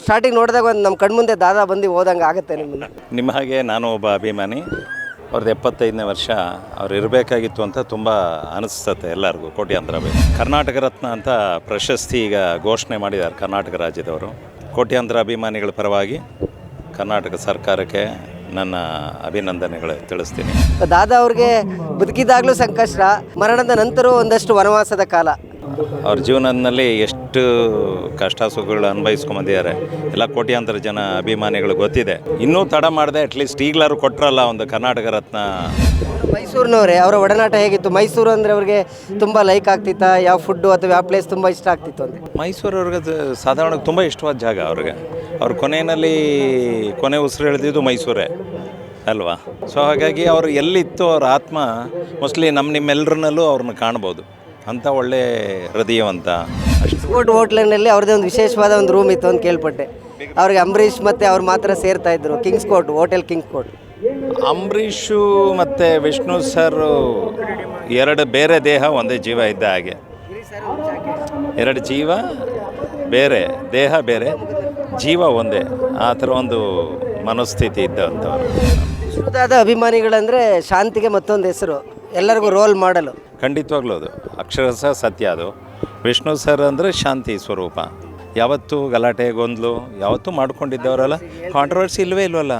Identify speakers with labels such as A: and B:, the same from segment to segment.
A: Starting ನೋಡಿದಾಗ ಒಂದು ನಮ್ಮ ಕಣ್ಮುಂದೆ ದಾದಾ ಬಂದು ಹೋದಂಗೆ ಆಗುತ್ತೆ ನಿಮ್ಮನ್ನು
B: ನಿಮ್ಮ ಹಾಗೆ ನಾನು ಒಬ್ಬ ಅಭಿಮಾನಿ. ಅವ್ರದ್ದು ಎಪ್ಪತ್ತೈದನೇ ವರ್ಷ ಅವ್ರು ಇರಬೇಕಾಗಿತ್ತು ಅಂತ ತುಂಬ ಅನಿಸ್ತತೆ ಎಲ್ಲರಿಗೂ ಕೋಟ್ಯಾಂತರ ಅಭಿಮಾನಿ ಕರ್ನಾಟಕ ರತ್ನ ಅಂತ ಪ್ರಶಸ್ತಿ ಈಗ ಘೋಷಣೆ ಮಾಡಿದ್ದಾರೆ ಕರ್ನಾಟಕ ರಾಜ್ಯದವರು. ಕೋಟ್ಯಾಂತರ ಅಭಿಮಾನಿಗಳ ಪರವಾಗಿ ಕರ್ನಾಟಕ ಸರ್ಕಾರಕ್ಕೆ ನನ್ನ ಅಭಿನಂದನೆಗಳು ತಿಳಿಸ್ತೀನಿ.
A: ದಾದಾ ಅವ್ರಿಗೆ ಬದುಕಿದಾಗಲೂ ಸಂಕಷ್ಟ ಮರಣದ ನಂತರ ಒಂದಷ್ಟು ವನವಾಸದ ಕಾಲ.
B: ಅವ್ರ ಜೀವನದಲ್ಲಿ ಎಷ್ಟು ಕಷ್ಟ ಸುಖಗಳು ಅನುಭವಿಸ್ಕೊಂಬಂದಿದ್ದಾರೆ. ಎಲ್ಲ ಕೋಟ್ಯಾಂತರ ಜನ ಅಭಿಮಾನಿಗಳು ಗೊತ್ತಿದೆ. ಇನ್ನೂ ತಡ ಮಾಡಿದೆ ಅಟ್ಲೀಸ್ಟ್ ಈಗಲಾರು ಕೊಟ್ಟರಲ್ಲ ಒಂದು ಕರ್ನಾಟಕ ರತ್ನ.
A: ಮೈಸೂರಿನವರೇ ಅವರ ಒಡನಾಟ ಹೇಗಿತ್ತು? ಮೈಸೂರು ಅಂದರೆ ಅವ್ರಿಗೆ ತುಂಬ ಲೈಕ್ ಆಗ್ತಿತ್ತಾ? ಯಾವ ಫುಡ್ಡು ಅಥವಾ ಯಾವ ಪ್ಲೇಸ್ ತುಂಬ ಇಷ್ಟ ಆಗ್ತಿತ್ತು ಅಂದರೆ?
B: ಮೈಸೂರು ಅವ್ರಿಗೆ ಸಾಧಾರಣ ತುಂಬ ಇಷ್ಟವಾದ ಜಾಗ ಅವ್ರಿಗೆ. ಅವ್ರ ಕೊನೆಯಲ್ಲಿ ಕೊನೆ ಉಸಿರು ಎಳೆದಿದ್ದು ಮೈಸೂರೇ ಅಲ್ವಾ? ಸೊ ಹಾಗಾಗಿ ಅವರು ಎಲ್ಲಿತ್ತು ಅವ್ರ ಆತ್ಮ ಮೋಸ್ಟ್ಲಿ ನಮ್ಮ ನಿಮ್ಮೆಲ್ಲರನ್ನಲ್ಲೂ ಅವ್ರನ್ನ ಕಾಣ್ಬೋದು. ಅಂಥ ಒಳ್ಳೆ ಹೃದಯವಂತ.
A: ಸ್ಪೋರ್ಟ್ ಹೋಟ್ಲಿನಲ್ಲಿ ಅವ್ರದ್ದೇ ಒಂದು ವಿಶೇಷವಾದ ಒಂದು ರೂಮ್ ಇತ್ತು ಅಂತ ಕೇಳ್ಪಟ್ಟೆ. ಅವ್ರಿಗೆ ಅಂಬರೀಷ್ ಮತ್ತು ಅವ್ರು ಮಾತ್ರ ಸೇರ್ತಾ ಇದ್ರು Kings Court hotel Kings Court
B: Ambareesh ಮತ್ತು ವಿಷ್ಣು ಸರ್ ಎರಡು ಬೇರೆ ದೇಹ ಒಂದೇ ಜೀವ ಇದ್ದ ಹಾಗೆ. ಎರಡು ಜೀವ ಬೇರೆ ದೇಹ ಬೇರೆ ಜೀವ ಒಂದೇ. ಆ ಥರ ಒಂದು ಮನಸ್ಥಿತಿ ಇದ್ದಂಥವ್ರು.
A: ವಿಶ್ವದಾದ ಅಭಿಮಾನಿಗಳಂದರೆ ಶಾಂತಿಗೆ ಮತ್ತೊಂದು ಹೆಸರು ಎಲ್ಲರಿಗೂ ರೋಲ್ ಮಾಡಲು.
B: ಖಂಡಿತವಾಗ್ಲೂ ಅದು. ಅಕ್ಷರಶಃ ಸತ್ಯ ಅದು. ವಿಷ್ಣು ಸರ್ ಅಂದರೆ ಶಾಂತಿ ಸ್ವರೂಪ. ಯಾವತ್ತೂ ಗಲಾಟೆ ಗೊಂದಲು ಯಾವತ್ತೂ ಮಾಡ್ಕೊಂಡಿದ್ದವರಲ್ಲ. ಕಾಂಟ್ರವರ್ಸಿ ಇಲ್ವೇ ಇಲ್ವಲ್ಲ?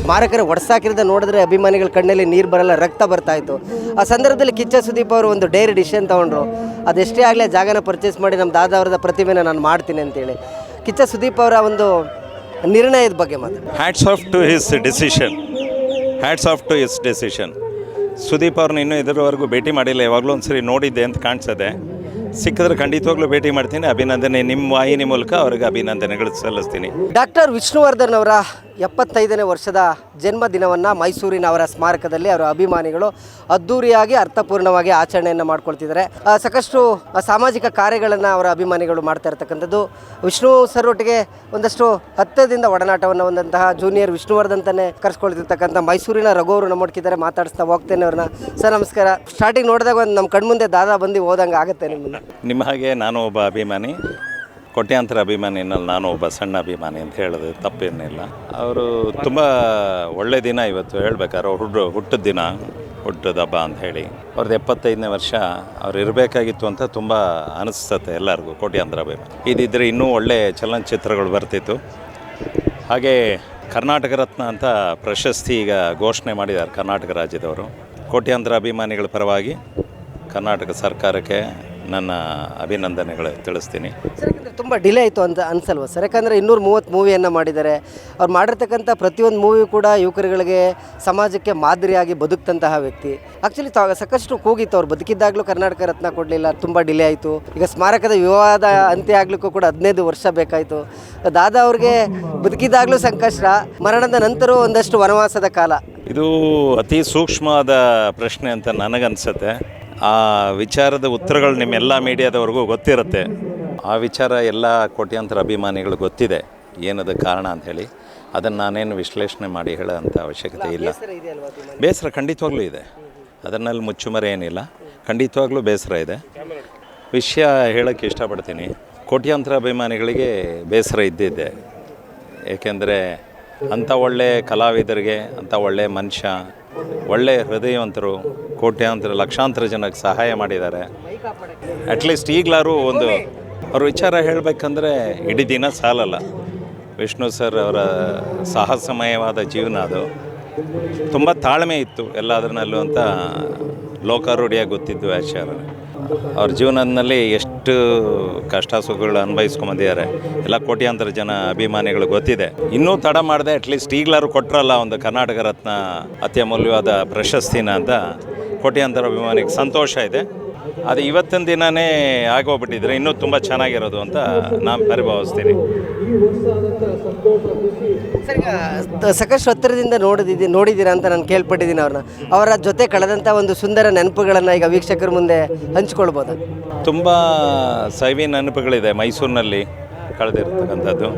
A: ಸ್ಮಾರಕರ ಒಡ್ಸಾಕಿರೋದ ನೋಡಿದ್ರೆ ಅಭಿಮಾನಿಗಳ ಕಣ್ಣಲ್ಲಿ ನೀರು ಬರಲ್ಲ ರಕ್ತ ಬರ್ತಾ ಇತ್ತು. ಆ ಸಂದರ್ಭದಲ್ಲಿ ಕಿಚ್ಚ ಸುದೀಪ್ ಅವರು ಒಂದು ಡೈರಿ ಡಿಶನ್ ತೊಗೊಂಡ್ರು. ಅದೆಷ್ಟೇ ಆಗಲಿ ಆ ಜಾಗನ ಪರ್ಚೇಸ್ ಮಾಡಿ ನಮ್ಮ ದಾದಾ ಅವರದ ಪ್ರತಿಮೆನ ನಾನು ಮಾಡ್ತೀನಿ ಅಂತೇಳಿ. ಕಿಚ್ಚ ಸುದೀಪ್ ಅವರ ಒಂದು ನಿರ್ಣಯದ ಬಗ್ಗೆ ಮಾತು
B: hats off to his decision hats off to his decision Sudeep ಅವ್ರನ್ನ ಇನ್ನೂ ಇದರವರೆಗೂ ಭೇಟಿ ಮಾಡಿಲ್ಲ, ಯಾವಾಗಲೂ ಒಂದು ಸರಿ ನೋಡಿದ್ದೆ ಅಂತ ಕಾಣಿಸದೆ. ಸಿಕ್ಕಿದ್ರೆ ಖಂಡಿತವಾಗ್ಲೂ ಭೇಟಿ ಮಾಡ್ತೀನಿ. ಅಭಿನಂದನೆ ನಿಮ್ಮ ವಾಹಿನಿ ಮೂಲಕ ಅವ್ರಿಗೆ ಅಭಿನಂದನೆಗಳು ಸಲ್ಲಿಸ್ತೀನಿ.
A: ಡಾಕ್ಟರ್ ವಿಷ್ಣುವರ್ಧನ್ ಅವರ ಎಪ್ಪತ್ತೈದನೇ ವರ್ಷದ ಜನ್ಮದಿನವನ್ನು ಮೈಸೂರಿನ ಅವರ ಸ್ಮಾರಕದಲ್ಲಿ ಅವರ ಅಭಿಮಾನಿಗಳು ಅದ್ಧೂರಿಯಾಗಿ ಅರ್ಥಪೂರ್ಣವಾಗಿ ಆಚರಣೆಯನ್ನು ಮಾಡ್ಕೊಳ್ತಿದ್ದಾರೆ. ಸಾಕಷ್ಟು ಸಾಮಾಜಿಕ ಕಾರ್ಯಗಳನ್ನು ಅವರ ಅಭಿಮಾನಿಗಳು ಮಾಡ್ತಾ ಇರ್ತಕ್ಕಂಥದ್ದು. ವಿಷ್ಣು ಸರ್ ಒಟ್ಟಿಗೆ ಒಂದಷ್ಟು ಹತ್ತದಿಂದ ಒಡನಾಟವನ್ನು ಹೊಂದಂತಹ ಜೂನಿಯರ್ ವಿಷ್ಣುವರ್ಧನ್ ತಾನೇ ಕರ್ಸ್ಕೊಳ್ತಿರ್ತಕ್ಕಂಥ ಮೈಸೂರಿನ ರಘು ಅವರು ನಮ್ಮೊಟ್ಟಿದ್ದಾರೆ ಮಾತಾಡಿಸ್ತಾ ಹೋಗ್ತೇನೆ ಅವ್ರನ್ನ. ಸರ್ ನಮಸ್ಕಾರ. ಸ್ಟಾರ್ಟಿಂಗ್ ನೋಡಿದಾಗ ಒಂದು ನಮ್ಮ ಕಣ್ಮುಂದೆ ದಾದಾ ಬಂದು ಹೋದಂಗೆ ಆಗುತ್ತೆ ನಿಮ್ಮನ್ನು
B: ನಿಮ್ಮ ಹಾಗೆ ನಾನು ಒಬ್ಬ ಅಭಿಮಾನಿ. ಕೋಟ್ಯಾಂತರ ಅಭಿಮಾನಿನಲ್ಲಿ ನಾನು ಒಬ್ಬ ಸಣ್ಣ ಅಭಿಮಾನಿ ಅಂತ ಹೇಳಿದೆ ತಪ್ಪೇನಿಲ್ಲ. ಅವರು ತುಂಬ ಒಳ್ಳೆ ದಿನ ಇವತ್ತು ಹೇಳ್ಬೇಕಾದ್ರೆ ಅವ್ರು ಹುಟ್ಟು ಹುಟ್ಟಿದ ದಿನ, ಹುಟ್ಟದ ಹಬ್ಬ ಅಂತ ಹೇಳಿ. ಅವ್ರದ್ದು ಎಪ್ಪತ್ತೈದನೇ ವರ್ಷ ಅವ್ರು ಇರಬೇಕಾಗಿತ್ತು ಅಂತ ತುಂಬ ಅನಿಸ್ತತೆ ಎಲ್ಲರಿಗೂ ಕೋಟ್ಯಾಂತರ ಅಭಿಮಾನಿ. ಇದಿದ್ದರೆ ಇನ್ನೂ ಒಳ್ಳೆ ಚಲನಚಿತ್ರಗಳು ಬರ್ತಿತ್ತು. ಹಾಗೆ ಕರ್ನಾಟಕ ರತ್ನ ಅಂತ ಪ್ರಶಸ್ತಿ ಈಗ ಘೋಷಣೆ ಮಾಡಿದ್ದಾರೆ ಕರ್ನಾಟಕ ರಾಜ್ಯದವರು. ಕೋಟ್ಯಾಂತರ ಅಭಿಮಾನಿಗಳ ಪರವಾಗಿ ಕರ್ನಾಟಕ ಸರ್ಕಾರಕ್ಕೆ ನನ್ನ ಅಭಿನಂದನೆಗಳು ತಿಳಿಸ್ತೀನಿ.
A: ಸರ್ ಯಾಕಂದ್ರೆ ತುಂಬ ಡಿಲೇ ಆಯಿತು ಅಂತ ಅನ್ಸಲ್ವಾ ಸರ್? ಯಾಕಂದರೆ ಇನ್ನೂರು ಮೂವತ್ತು ಮೂವಿಯನ್ನು ಮಾಡಿದ್ದಾರೆ. ಅವ್ರು ಮಾಡಿರ್ತಕ್ಕಂಥ ಪ್ರತಿಯೊಂದು ಮೂವಿ ಕೂಡ ಯುವಕರುಗಳಿಗೆ ಸಮಾಜಕ್ಕೆ ಮಾದರಿಯಾಗಿ ಬದುಕ್ತಂತಹ ವ್ಯಕ್ತಿ. ಆ್ಯಕ್ಚುಲಿ ಸಾಕಷ್ಟು ಕೂಗಿತ್ತು. ಅವ್ರು ಬದುಕಿದ್ದಾಗಲೂ ಕರ್ನಾಟಕ ರತ್ನ ಕೊಡಲಿಲ್ಲ ತುಂಬ ಡಿಲೇ ಆಯಿತು. ಈಗ ಸ್ಮಾರಕದ ವಿವಾದ ಅಂತ್ಯ ಆಗಲಿಕ್ಕೂ ಕೂಡ ಹದಿನೈದು ವರ್ಷ ಬೇಕಾಯಿತು. ದಾದಾ ಅವ್ರಿಗೆ ಬದುಕಿದ್ದಾಗಲೂ ಸಂಕಷ್ಟ ಮರಣದ ನಂತರ ಒಂದಷ್ಟು ವನವಾಸದ ಕಾಲ.
B: ಇದು ಅತಿ ಸೂಕ್ಷ್ಮವಾದ ಪ್ರಶ್ನೆ ಅಂತ ನನಗನ್ಸುತ್ತೆ. ಆ ವಿಚಾರದ ಉತ್ತರಗಳು ನಿಮ್ಮೆಲ್ಲ ಮೀಡಿಯಾದವರೆಗೂ ಗೊತ್ತಿರುತ್ತೆ. ಆ ವಿಚಾರ ಎಲ್ಲ ಕೋಟ್ಯಂತರ ಅಭಿಮಾನಿಗಳು ಗೊತ್ತಿದೆ. ಏನದು ಕಾರಣ ಅಂಥೇಳಿ ಅದನ್ನು ನಾನೇನು ವಿಶ್ಲೇಷಣೆ ಮಾಡಿ ಹೇಳೋಂಥ ಅವಶ್ಯಕತೆ ಇಲ್ಲ. ಬೇಸರ ಖಂಡಿತವಾಗ್ಲೂ ಇದೆ. ಅದರಲ್ಲಿ ಮುಚ್ಚುಮರೆ ಏನಿಲ್ಲ. ಖಂಡಿತವಾಗ್ಲೂ ಬೇಸರ ಇದೆ. ವಿಷಯ ಹೇಳೋಕ್ಕೆ ಇಷ್ಟಪಡ್ತೀನಿ. ಕೋಟ್ಯಾಂತರ ಅಭಿಮಾನಿಗಳಿಗೆ ಬೇಸರ ಇದ್ದಿದ್ದೆ ಏಕೆಂದರೆ ಅಂಥ ಒಳ್ಳೆ ಕಲಾವಿದರಿಗೆ ಅಂಥ ಒಳ್ಳೆ ಮನುಷ್ಯ ಒಳ್ಳೆ ಹೃದಯವಂತರು, ಕೋಟ್ಯಾಂತರ, ಲಕ್ಷಾಂತರ ಜನಕ್ಕೆ ಸಹಾಯ ಮಾಡಿದ್ದಾರೆ. ಅಟ್ಲೀಸ್ಟ್ ಈಗಲಾರು ಒಂದು ಅವ್ರ ವಿಚಾರ ಹೇಳಬೇಕಂದ್ರೆ ಇಡೀ ದಿನ ಸಾಲಲ್ಲ. ವಿಷ್ಣು ಸರ್ ಅವರ ಸಾಹಸಮಯವಾದ ಜೀವನ ಅದು. ತುಂಬ ತಾಳ್ಮೆ ಇತ್ತು ಎಲ್ಲದರಲ್ಲೂ ಅಂತ ಲೋಕಾರೂಢಿಯಾಗಿ ಗೊತ್ತಿದ್ದು ಆಚಾರ ಅವ್ರ ಜೀವನದಲ್ಲಿ ಎಷ್ಟು ಕಷ್ಟ ಸುಖಗಳು ಅನುಭವಿಸ್ಕೊಂಬಂದಿದ್ದಾರೆ. ಎಲ್ಲ ಕೋಟ್ಯಾಂತರ ಜನ ಅಭಿಮಾನಿಗಳು ಗೊತ್ತಿದೆ. ಇನ್ನೂ ತಡ ಮಾಡಿದೆ ಅಟ್ಲೀಸ್ಟ್ ಈಗಲಾರು ಕೊಟ್ಟರಲ್ಲ ಒಂದು ಕರ್ನಾಟಕ ರತ್ನ ಅತ್ಯಮೂಲ್ಯವಾದ ಪ್ರಶಸ್ತಿನ ಅಂತ. ಕೋಟ್ಯಾಂತರ ಅಭಿಮಾನಿಗೆ ಸಂತೋಷ ಇದೆ. ಅದು ಇವತ್ತಿನ ದಿನವೇ ಆಗೋಗ್ಬಿಟ್ಟಿದ್ರೆ ಇನ್ನೂ ತುಂಬ ಚೆನ್ನಾಗಿರೋದು ಅಂತ ನಾನು ಪರಿಭಾವಿಸ್ತೀನಿ.
A: ಸರ್ ಈಗ ತ- ಸಾಕಷ್ಟು ಹತ್ತಿರದಿಂದ ನೋಡಿದ್ದೀನಿ ನೋಡಿದ್ದೀರಾ ಅಂತ ನಾನು ಕೇಳ್ಪಟ್ಟಿದ್ದೀನಿ ಅವ್ರನ್ನ. ಅವರ ಜೊತೆ ಕಳೆದಂಥ ಒಂದು ಸುಂದರ ನೆನಪುಗಳನ್ನು ಈಗ ವೀಕ್ಷಕರ ಮುಂದೆ ಹಂಚ್ಕೊಳ್ಬೋದು?
B: ತುಂಬ ಸೈವಿ ನೆನಪುಗಳಿದೆ ಮೈಸೂರಿನಲ್ಲಿ. ಕಳೆದಿರ್ತಕ್ಕಂಥದ್ದು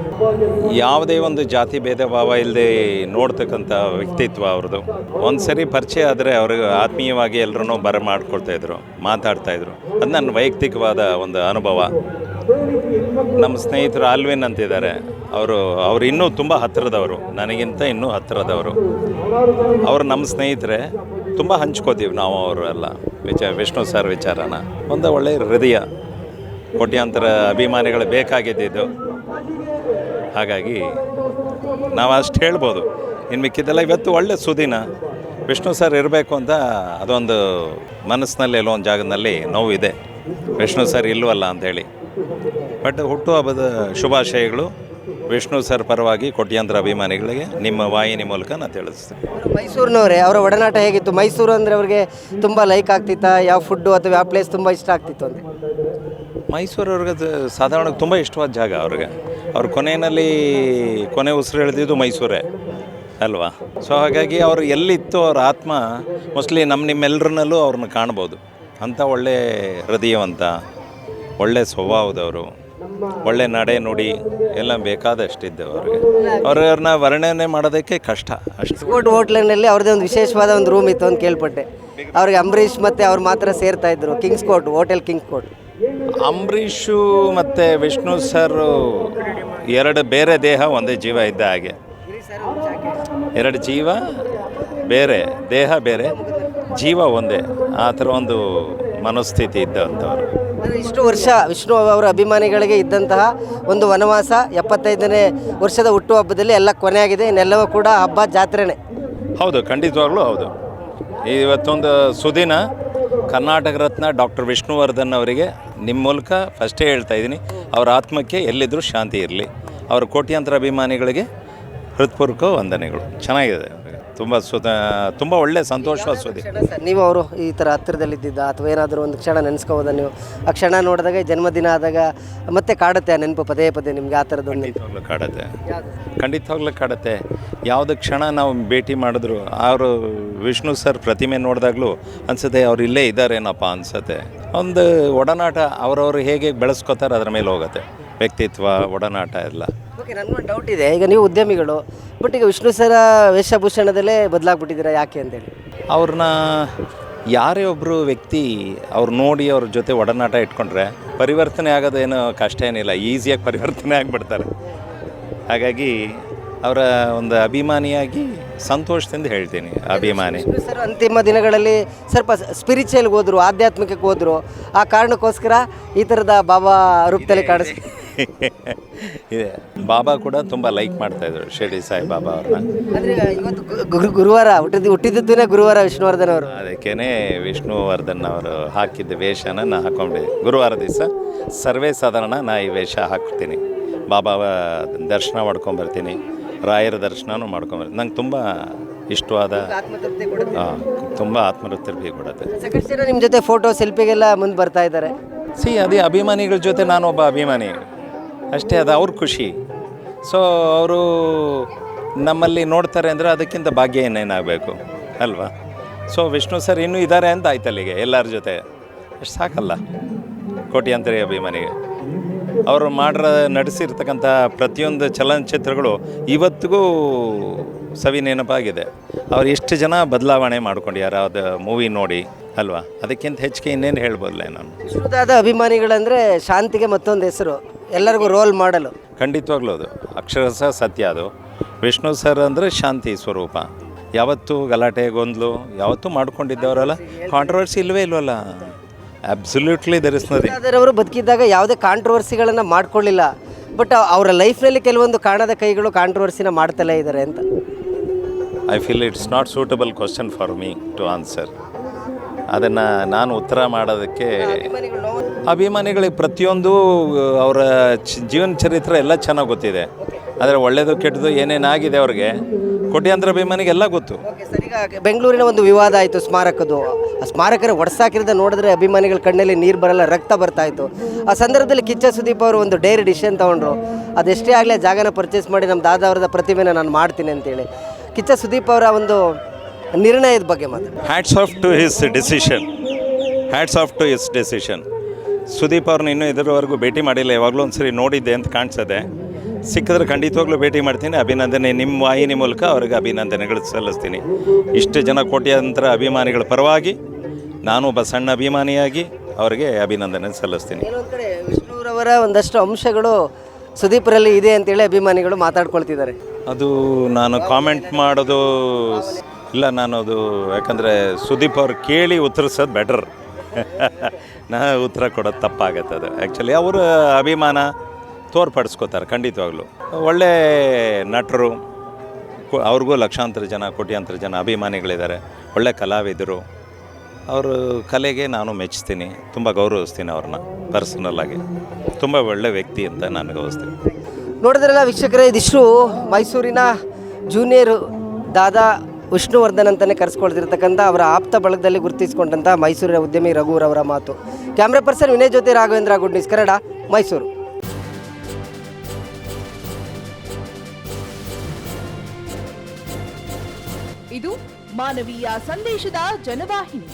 B: ಯಾವುದೇ ಒಂದು ಜಾತಿ ಭೇದ ಭಾವ ಇಲ್ಲದೆ ನೋಡ್ತಕ್ಕಂಥ ವ್ಯಕ್ತಿತ್ವ ಅವ್ರದ್ದು. ಒಂದು ಸರಿ ಪರಿಚಯ ಆದರೆ ಅವ್ರಿಗೆ ಆತ್ಮೀಯವಾಗಿ ಎಲ್ಲರೂ ಬರ ಮಾಡ್ಕೊಳ್ತಾಯಿದ್ರು ಮಾತಾಡ್ತಾಯಿದ್ರು ಅದು ನನ್ನ ವೈಯಕ್ತಿಕವಾದ ಒಂದು ಅನುಭವ. ನಮ್ಮ ಸ್ನೇಹಿತರು ಆಲ್ವಿನ್ ಅಂತಿದ್ದಾರೆ. ಅವರು ಅವರು ಇನ್ನೂ ತುಂಬ ಹತ್ತಿರದವರು. ನನಗಿಂತ ಇನ್ನೂ ಹತ್ತಿರದವರು. ಅವರು ನಮ್ಮ ಸ್ನೇಹಿತರೆ, ತುಂಬ ಹಂಚ್ಕೋತೀವಿ ನಾವು ಅವರೆಲ್ಲ. ವಿಚಾರ ವಿಷ್ಣು ಸರ್ ವಿಚಾರನ. ಒಂದು ಒಳ್ಳೆಯ ಹೃದಯ. ಕೋಟ್ಯಾಂತರ ಅಭಿಮಾನಿಗಳು ಬೇಕಾಗಿದ್ದಿದ್ದು ಹಾಗಾಗಿ ನಾವು ಅಷ್ಟು ಹೇಳ್ಬೋದು. ಇನ್ನು ಮಿಕ್ಕಿದ್ದೆಲ್ಲ ಇವತ್ತು ಒಳ್ಳೆ ಸುದಿನ. ವಿಷ್ಣು ಸರ್ ಇರಬೇಕು ಅಂತ ಅದೊಂದು ಮನಸ್ಸಿನಲ್ಲಿ ಎಲ್ಲೋ ಒಂದು ಜಾಗದಲ್ಲಿ ನೋವಿದೆ ವಿಷ್ಣು ಸರ್ ಇಲ್ಲವಲ್ಲ ಅಂಥೇಳಿ ಬಟ್ ಹುಟ್ಟುಹಬ್ಬದ ಶುಭಾಶಯಗಳು ವಿಷ್ಣು ಸರ್ ಪರವಾಗಿ ಕೋಟ್ಯಾಂತರ ಅಭಿಮಾನಿಗಳಿಗೆ ನಿಮ್ಮ ವಾಹಿನಿ ಮೂಲಕ ನಾನು ತಿಳಿಸ್ತೇನೆ.
A: ಮೈಸೂರಿನವರೇ, ಅವರ ಒಡನಾಟ ಹೇಗಿತ್ತು? ಮೈಸೂರು ಅಂದರೆ ಅವ್ರಿಗೆ ತುಂಬ ಲೈಕ್ ಆಗ್ತಿತ್ತಾ? ಯಾವ ಫುಡ್ಡು ಅಥವಾ ಯಾವ ಪ್ಲೇಸ್ ತುಂಬ ಇಷ್ಟ ಆಗ್ತಿತ್ತು ಅಂತ
B: ಮೈಸೂರವ್ರಿಗೆ ಅದು ಸಾಧಾರಣ ತುಂಬ ಇಷ್ಟವಾದ ಜಾಗ ಅವ್ರಿಗೆ. ಅವ್ರ ಕೊನೆಯಲ್ಲಿ ಕೊನೆ ಉಸಿರು ಎಳೆದಿದ್ದು ಮೈಸೂರೇ ಅಲ್ವಾ? ಸೊ ಹಾಗಾಗಿ ಅವರು ಎಲ್ಲಿತ್ತು ಅವ್ರ ಆತ್ಮ ಮೋಸ್ಟ್ಲಿ ನಮ್ಮ ನಿಮ್ಮೆಲ್ಲರನ್ನಲ್ಲೂ ಅವ್ರನ್ನ ಕಾಣ್ಬೋದು. ಅಂಥ ಒಳ್ಳೆ ಹೃದಯವಂತ, ಒಳ್ಳೆ ಸ್ವಭಾವದವರು, ಒಳ್ಳೆ ನಡೆ ನುಡಿ ಎಲ್ಲ ಬೇಕಾದಷ್ಟಿದ್ದೆ ಅವ್ರಿಗೆ. ಅವ್ರವ್ರನ್ನ ವರ್ಣನೆ ಮಾಡೋದಕ್ಕೆ ಕಷ್ಟ, ಅಷ್ಟು.
A: ಹೋಟ್ಲಿನಲ್ಲಿ ಅವ್ರದ್ದೇ ಒಂದು ವಿಶೇಷವಾದ ಒಂದು ರೂಮ್ ಇತ್ತು ಅಂತ ಕೇಳ್ಪಟ್ಟೆ. ಅವ್ರಿಗೆ ಅಂಬರೀಷ್ ಮತ್ತು ಅವ್ರು ಮಾತ್ರ ಸೇರ್ತಾ ಇದ್ರು Kings Court hotel Kings Court
B: Ambareesh ಮತ್ತು ವಿಷ್ಣು ಸರ್ ಎರಡು ಬೇರೆ ದೇಹ ಒಂದೇ ಜೀವ ಇದ್ದ ಹಾಗೆ. ಎರಡು ಜೀವ ಬೇರೆ ದೇಹ ಬೇರೆ ಜೀವ ಒಂದೇ. ಆ ಥರ ಒಂದು ಮನಸ್ಥಿತಿ ಇದ್ದಂಥವ್ರು.
A: ಇಷ್ಟು ವರ್ಷ ವಿಷ್ಣು ಅವರ ಅಭಿಮಾನಿಗಳಿಗೆ ಇದ್ದಂತಹ ಒಂದು ವನವಾಸ ಎಪ್ಪತ್ತೈದನೇ ವರ್ಷದ ಹುಟ್ಟುಹಬ್ಬದಲ್ಲಿ ಎಲ್ಲ ಕೊನೆಯಾಗಿದೆ. ಇನ್ನೆಲ್ಲವೂ ಕೂಡ ಹಬ್ಬ ಜಾತ್ರೆನೇ.
B: ಹೌದು ಖಂಡಿತವಾಗ್ಲೂ ಹೌದು. ಇವತ್ತೊಂದು ಸುದಿನ ಕರ್ನಾಟಕ ರತ್ನ ಡಾಕ್ಟರ್ ವಿಷ್ಣುವರ್ಧನ್ ಅವರಿಗೆ ನಿಮ್ಮ ಮೂಲಕ ಫಸ್ಟೇ ಹೇಳ್ತಾ ಇದ್ದೀನಿ, ಅವರ ಆತ್ಮಕ್ಕೆ ಎಲ್ಲಿದ್ದರೂ ಶಾಂತಿ ಇರಲಿ ಅವರ ಕೋಟ್ಯಾಂತರ ಅಭಿಮಾನಿಗಳಿಗೆ ಹೃತ್ಪೂರ್ವಕ ವಂದನೆಗಳು ಚೆನ್ನಾಗಿದೆ. ತುಂಬ ಸುದ ತುಂಬ ಒಳ್ಳೆ ಸಂತೋಷವಾದ ಸುದ್ದಿ.
A: ನೀವು ಅವರು ಈ ಥರ ಹತ್ತಿರದಲ್ಲಿದ್ದಿದ್ದ ಅಥವಾ ಏನಾದರೂ ಒಂದು ಕ್ಷಣ ನೆನೆಸ್ಕೋಬೋದ ನೀವು? ಆ ಕ್ಷಣ ನೋಡಿದಾಗ ಈ ಜನ್ಮದಿನ ಆದಾಗ ಮತ್ತೆ ಕಾಡುತ್ತೆ ಆ ನೆನಪು ಪದೇ ಪದೇ ನಿಮಗೆ ಆ ಥರದ್ದೊಂದು
B: ಖಂಡಿತವಾಗ್ಲೂ ಕಾಡುತ್ತೆ. ಖಂಡಿತವಾಗ್ಲೂ ಕಾಡುತ್ತೆ. ಯಾವುದು ಕ್ಷಣ ನಾವು ಭೇಟಿ ಮಾಡಿದ್ರು ಅವರು ವಿಷ್ಣು ಸರ್ ಪ್ರತಿಮೆ ನೋಡಿದಾಗಲೂ ಅನಿಸುತ್ತೆ ಅವ್ರು ಇಲ್ಲೇ ಇದ್ದಾರೇನಪ್ಪ ಅನಿಸುತ್ತೆ. ಒಂದು ಒಡನಾಟ ಅವರವರು ಹೇಗೆ ಬೆಳೆಸ್ಕೋತಾರೆ ಅದರ ಮೇಲೆ ಹೋಗುತ್ತೆ. ವ್ಯಕ್ತಿತ್ವ ಒಡನಾಟ ಎಲ್ಲ.
A: ಓಕೆ ಒಂದು ಡೌಟ್ ಇದೆ. ಈಗ ನೀವು ಉದ್ಯಮಿಗಳು ಬಟ್ ಈಗ ವಿಷ್ಣು ಸರ ವೇಷಭೂಷಣದಲ್ಲೇ ಬದಲಾಗ್ಬಿಟ್ಟಿದ್ದೀರಾ ಯಾಕೆ ಅಂತೇಳಿ?
B: ಅವ್ರನ್ನ ಯಾರೇ ಒಬ್ಬರು ವ್ಯಕ್ತಿ ಅವ್ರು ನೋಡಿ ಅವ್ರ ಜೊತೆ ಒಡನಾಟ ಇಟ್ಕೊಂಡ್ರೆ ಪರಿವರ್ತನೆ ಆಗೋದೇನು ಕಷ್ಟ ಏನಿಲ್ಲ ಈಸಿಯಾಗಿ ಪರಿವರ್ತನೆ ಆಗಿಬಿಡ್ತಾರೆ. ಹಾಗಾಗಿ ಅವರ ಒಂದು ಅಭಿಮಾನಿಯಾಗಿ ಸಂತೋಷದಿಂದ ಹೇಳ್ತೀನಿ ಅಭಿಮಾನಿ.
A: ಸರ್ ಅಂತಿಮ ದಿನಗಳಲ್ಲಿ ಸ್ವಲ್ಪ ಸ್ಪಿರಿಚುವಲ್ಗೆ ಹೋದ್ರು ಆಧ್ಯಾತ್ಮಿಕಕ್ಕೆ ಹೋದರು. ಆ ಕಾರಣಕ್ಕೋಸ್ಕರ ಈ ಥರದ ಬಾಬಾ ರೂಪದಲ್ಲಿ ಕಾಣಿಸ್
B: ಇದೆ. ಬಾಬಾ ಕೂಡ ತುಂಬ ಲೈಕ್ ಮಾಡ್ತಾ ಇದ್ರು ಶಿರ್ಡಿ ಸಾಯಿ ಬಾಬಾ ಅವ್ರನ್ನ.
A: ಅಂದರೆ ಇವತ್ತು ಗು- ಗುರು ಗುರುವಾರ ಹುಟ್ಟಿದ ಹುಟ್ಟಿದ್ದನೇ ಗುರುವಾರ ವಿಷ್ಣುವರ್ಧನ್ ಅವರು.
B: ಅದಕ್ಕೇನೆ ವಿಷ್ಣುವರ್ಧನ್ ಅವರು ಹಾಕಿದ್ದ ವೇಷನ ನಾ ಹಾಕೊಂಡೆ. ಗುರುವಾರ ದಿವಸ ಸರ್ವೇ ಸಾಧಾರಣ ನಾ ಈ ವೇಷ ಹಾಕ್ತೀನಿ. ಬಾಬಾ ದರ್ಶನ ಮಾಡ್ಕೊಂಬರ್ತೀನಿ ರಾಯರ ದರ್ಶನನೂ ಮಾಡ್ಕೊಂಬರ್ತೀನಿ ನಂಗೆ ತುಂಬ ಇಷ್ಟವಾದ
A: ಆತ್ಮತೃಪ್ತಿ ಕೊಡುತ್ತೆ.
B: ತುಂಬ ಆತ್ಮವೃತ್ತಿ ಕೊಡುತ್ತೆ.
A: ಸಾಕಷ್ಟು ಜನ ನಿಮ್ಮ ಜೊತೆ ಫೋಟೋ ಸೆಲ್ಫಿಗೆಲ್ಲ ಮುಂದೆ ಬರ್ತಾ ಇದ್ದಾರೆ.
B: ಸಿ ಅದೇ ಅಭಿಮಾನಿಗಳ ಜೊತೆ ನಾನೊಬ್ಬ ಅಭಿಮಾನಿ. ಅಷ್ಟೇ ಅದು ಅವ್ರ ಖುಷಿ. ಸೊ ಅವರು ನಮ್ಮಲ್ಲಿ ನೋಡ್ತಾರೆ ಅಂದರೆ ಅದಕ್ಕಿಂತ ಭಾಗ್ಯ ಏನೇನಾಗಬೇಕು, ಅಲ್ವಾ? ಸೊ ವಿಷ್ಣು ಸರ್ ಇನ್ನೂ ಇದ್ದಾರೆ ಅಂತ ಆಯ್ತು ಅಲ್ಲಿಗೆ, ಎಲ್ಲರ ಜೊತೆ. ಅಷ್ಟು ಸಾಕಲ್ಲ ಕೋಟ್ಯಾಂತರ ಅಭಿಮಾನಿಗೆ. ಅವರು ಮಾಡ್ರ, ನಡೆಸಿರ್ತಕ್ಕಂಥ ಪ್ರತಿಯೊಂದು ಚಲನಚಿತ್ರಗಳು ಇವತ್ತಿಗೂ ಸವಿ ನೆನಪಾಗಿದೆ. ಅವ್ರು ಎಷ್ಟು ಜನ ಬದಲಾವಣೆ ಮಾಡ್ಕೊಂಡಿದ್ದಾರೆ ಅದು ಮೂವಿ ನೋಡಿ, ಅಲ್ವಾ? ಅದಕ್ಕಿಂತ ಹೆಚ್ಚಿಗೆ ಇನ್ನೇನು ಹೇಳ್ಬೋದಲ್ಲ ನಾನು?
A: ವಿಶ್ವದಾದ ಅಭಿಮಾನಿಗಳಂದರೆ ಶಾಂತಿಗೆ ಮತ್ತೊಂದು ಹೆಸರು. ಎಲ್ಲರಿಗೂ ರೋಲ್ ಮಾಡಲು.
B: ಖಂಡಿತವಾಗ್ಲೂ ಅದು. ಅಕ್ಷರಶಃ ಸತ್ಯ ಅದು. ವಿಷ್ಣು ಸರ್ ಅಂದರೆ ಶಾಂತಿ ಸ್ವರೂಪ. ಯಾವತ್ತೂ ಗಲಾಟೆ ಗೊಂದಲು ಯಾವತ್ತೂ ಮಾಡ್ಕೊಂಡಿದ್ದವರಲ್ಲ. ಕಾಂಟ್ರವರ್ಸಿ ಇಲ್ಲವೇ ಇಲ್ವಲ್ಲ? ಅಬ್ಸಲ್ಯೂಟ್ಲಿ ಧರಿಸ್ತದೆ ಇಸ್ ನಥಿಂಗ್
A: ಅವರು ಬದುಕಿದ್ದಾಗ ಯಾವುದೇ ಕಾಂಟ್ರವರ್ಸಿಗಳನ್ನು ಮಾಡ್ಕೊಳ್ಳಿಲ್ಲ. ಬಟ್ ಅವರ ಲೈಫ್ನಲ್ಲಿ ಕೆಲವೊಂದು ಕಾಣದ ಕೈಗಳು ಕಾಂಟ್ರವರ್ಸಿನ ಮಾಡ್ತಲೇ ಇದ್ದಾರೆ ಅಂತ.
B: I feel it's not suitable question for me to answer ಅದನ್ನು ನಾನು ಉತ್ತರ ಮಾಡೋದಕ್ಕೆ ಅಭಿಮಾನಿಗಳಿಗೆ ಪ್ರತಿಯೊಂದು ಅವರ ಜೀವನ ಚರಿತ್ರೆ ಎಲ್ಲ ಚೆನ್ನಾಗಿ ಗೊತ್ತಿದೆ. ಆದರೆ ಒಳ್ಳೆಯದು ಕೆಟ್ಟದು ಏನೇನಾಗಿದೆ ಅವ್ರಿಗೆ ಕೋಟ್ಯಾಂತರ ಅಭಿಮಾನಿಗೆ ಎಲ್ಲ ಗೊತ್ತು.
A: ಈಗ ಬೆಂಗಳೂರಿನ ಒಂದು ವಿವಾದ ಆಯಿತು ಸ್ಮಾರಕದ್ದು. ಆ ಸ್ಮಾರಕರ ಒಡಸಾಕಿರೋದ ನೋಡಿದ್ರೆ ಅಭಿಮಾನಿಗಳ ಕಣ್ಣಲ್ಲಿ ನೀರು ಬರಲ್ಲ ರಕ್ತ ಬರ್ತಾ ಇತ್ತು. ಆ ಸಂದರ್ಭದಲ್ಲಿ ಕಿಚ್ಚ ಸುದೀಪ್ ಅವರು ಒಂದು ಡೈರಿ ಡಿಸಿಷನ್ ತೊಗೊಂಡ್ರು. ಅದೆಷ್ಟೇ ಆಗಲಿ ಜಾಗನ ಪರ್ಚೇಸ್ ಮಾಡಿ ನಮ್ಮ ದಾದಾ ಅವರದ ಪ್ರತಿಮೆನ ನಾನು ಮಾಡ್ತೀನಿ ಅಂತೇಳಿ. ಕಿಚ್ಚ ಸುದೀಪ್ ಅವರ ಒಂದು ನಿರ್ಣಯದ ಬಗ್ಗೆ ಮಾತು
B: hats off to his decision hats off to his decision Sudeep ಅವ್ರನ್ನ ಇನ್ನೂ ಇದರವರೆಗೂ ಭೇಟಿ ಮಾಡಿಲ್ಲ. ಯಾವಾಗಲೂ ಒಂದು ಸರಿ ನೋಡಿದ್ದೆ ಅಂತ ಕಾಣಿಸದೆ. ಸಿಕ್ಕಿದ್ರೆ ಖಂಡಿತವಾಗ್ಲೂ ಭೇಟಿ ಮಾಡ್ತೀನಿ. ಅಭಿನಂದನೆ ನಿಮ್ಮ ವಾಹಿನಿ ಮೂಲಕ ಅವ್ರಿಗೆ ಅಭಿನಂದನೆಗಳು ಸಲ್ಲಿಸ್ತೀನಿ. ಇಷ್ಟು ಜನ ಕೋಟ್ಯಾಂತರ ಅಭಿಮಾನಿಗಳ ಪರವಾಗಿ ನಾನು ಒಬ್ಬ ಸಣ್ಣ ಅಭಿಮಾನಿಯಾಗಿ ಅವರಿಗೆ ಅಭಿನಂದನೆ ಸಲ್ಲಿಸ್ತೀನಿ.
A: ಕಡೆ ವಿಷ್ಣುರವರ ಒಂದಷ್ಟು ಅಂಶಗಳು ಸುದೀಪರಲ್ಲಿ ಇದೆ ಅಂತೇಳಿ ಅಭಿಮಾನಿಗಳು ಮಾತಾಡ್ಕೊಳ್ತಿದ್ದಾರೆ.
B: ಅದು ನಾನು ಕಾಮೆಂಟ್ ಮಾಡೋದು ಇಲ್ಲ ನಾನು ಅದು ಯಾಕಂದರೆ ಸುದೀಪ್ ಅವ್ರು ಕೇಳಿ ಉತ್ತರಿಸೋದು ಬೆಟರ್ ನಾ ಉತ್ತರ ಕೊಡೋದು ತಪ್ಪಾಗತ್ತೆ ಅದು. ಆ್ಯಕ್ಚುಲಿ ಅವರ ಅಭಿಮಾನ ತೋರ್ಪಡಿಸ್ಕೋತಾರೆ, ಖಂಡಿತವಾಗ್ಲೂ. ಒಳ್ಳೆ ನಟರು ಅವ್ರಿಗೂ ಲಕ್ಷಾಂತರ ಜನ, ಕೋಟ್ಯಾಂತರ ಜನ ಅಭಿಮಾನಿಗಳಿದ್ದಾರೆ. ಒಳ್ಳೆ ಕಲಾವಿದರು. ಅವರ ಕಲೆಗೆ ನಾನು ಮೆಚ್ತೀನಿ. ತುಂಬ ಗೌರವಿಸ್ತೀನಿ ಅವ್ರನ್ನ ಪರ್ಸನಲ್ಲಾಗಿ ತುಂಬ ಒಳ್ಳೆ ವ್ಯಕ್ತಿ ಅಂತ ನಾನು ಗೌರವಿಸ್ತೀನಿ.
A: ನೋಡಿದ್ರಲ್ಲ ವೀಕ್ಷಕರೇ, ಇದಿಷ್ಟು ಮೈಸೂರಿನ ಜೂನಿಯರ್ ದಾದಾ ವಿಷ್ಣುವರ್ಧನ್ ಅಂತಲೇ ಕರೆಸ್ಕೊಳ್ತಿರ್ತಕ್ಕಂಥ ಅವರ ಆಪ್ತ ಬಳಗದಲ್ಲಿ ಗುರುತಿಸಿಕೊಂಡಂಥ ಮೈಸೂರಿನ ಉದ್ಯಮಿ ರಘುರವರ ಮಾತು. Camera person Vinay Jyothi, Raghavendra Good News Kannada, Mysuru.
C: ಇದು ಮಾನವೀಯ ಸಂದೇಶದ ಜನವಾಹಿನಿ.